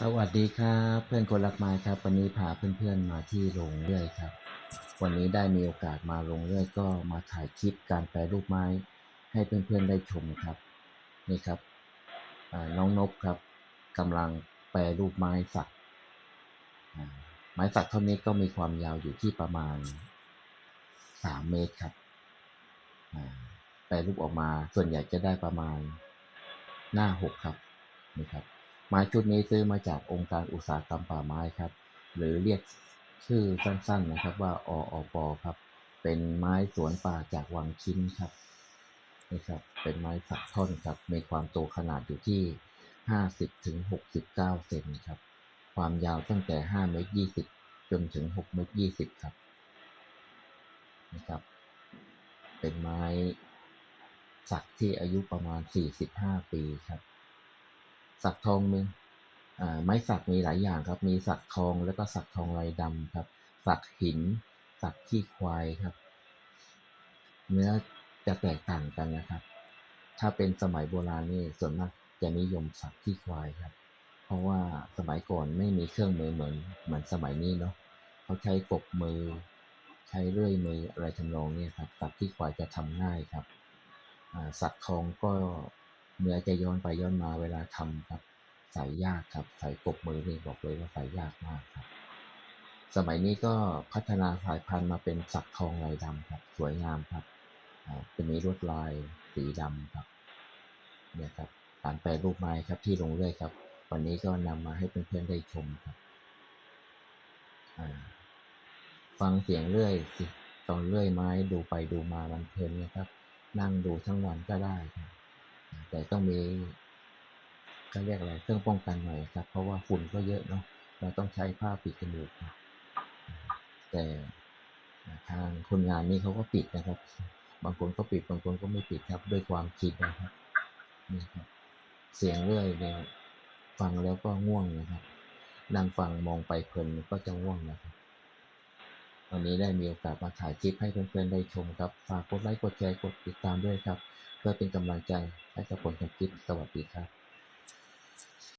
สวัสดีครับเพื่อนคนรักไม้ครับ วันนี้พาเพื่อนๆมาที่โรงเรื่อยครับ วันนี้ได้มีโอกาสมาโรงเรื่อยก็มาถ่ายคลิปการแปรรูปไม้ให้เพื่อนๆได้ชมครับนี่ครับน้องนบครับกำลังแปรรูปไม้สักไม้สักเท่านี้ก็มีความยาวอยู่ที่ประมาณสามเมตรครับแปรรูปออกมาส่วนใหญ่จะได้ประมาณหน้าหกครับนี่ครับ ไม้ชุดนี้ซื้อมาจากองค์การอุตสาหกรรมป่าไม้ครับ หรือเรียกชื่อสั้นๆนะครับว่าออปครับ เป็นไม้สวนป่าจากวังชิ้นครับนี่ครับ เป็นไม้สักท่อนครับ มีความโตขนาดอยู่ที่ 50ถึง69 เซนครับ ความยาวตั้งแต่ 5 เมตร 20 จนถึง 6 เมตร 20 ครับนะครับ เป็นไม้สักที่อายุประมาณ 45 ปีครับ สักทองมีอ่าไม้สักมีหลายอย่างครับ มีสักทองแล้วก็สักทองลายดำครับ สักหิน สักขี้ควายครับ เนื้อจะแตกต่างกันนะครับ ถ้าเป็นสมัยโบราณนี่ส่วนมากจะนิยมสักขี้ควายครับ เพราะว่าสมัยก่อนไม่มีเครื่องมือเหมือนเหมือนสมัยนี้เนาะเขาใช้กบมือ ใช้เลื่อยมืออะไรทำนองเนี้ครับสักขี้ควายจะทำง่ายครับสักทองก็ เนื้อจะย้อนไปย้อนมาเวลาทำครับใส่ยากครับใส่กบมือนี่บอกเลยว่าใส่ยากมากครับ สมัยนี้ก็พัฒนาสายพันธุ์มาเป็นสักทองลายดำครับ สวยงามครับจะมีลวดลายสีดำครับเนี่ยครับการแปรรูปไม้ครับที่ลงเรื่อยครับ วันนี้ก็นำมาให้เพื่อนๆได้ชมครับฟังเสียงเรื่อยสิตอนเลื่อยไม้ดูไปดูมามันเพลินนะครับ นั่งดูทั้งวันก็ได้ครับ แต่ต้องมีก็เรียกอะไรเครื่องป้องกันหน่อยครับ เพราะว่าฝุ่นก็เยอะเนาะเราต้องใช้ผ้าปิดจมูกแต่ทางคนงานนี่เขาก็ปิดนะครับ บางคนก็ปิดบางคนก็ไม่ปิดครับ ด้วยความคิดนะครับนี่ครับเสียงเรื่อยเนี่ยฟังแล้วก็ง่วงนะครับนั่งฟังมองไปเพลินก็จะง่วงนะครับ วันนี้ได้มีโอกาสมาถ่ายคลิปให้เพื่อนๆได้ชมครับ ฝากกดไลค์ กดแชร์ กดติดตามด้วยครับ เพื่อเป็นกำลังใจให้กับผลทำคลิป สวัสดีครับ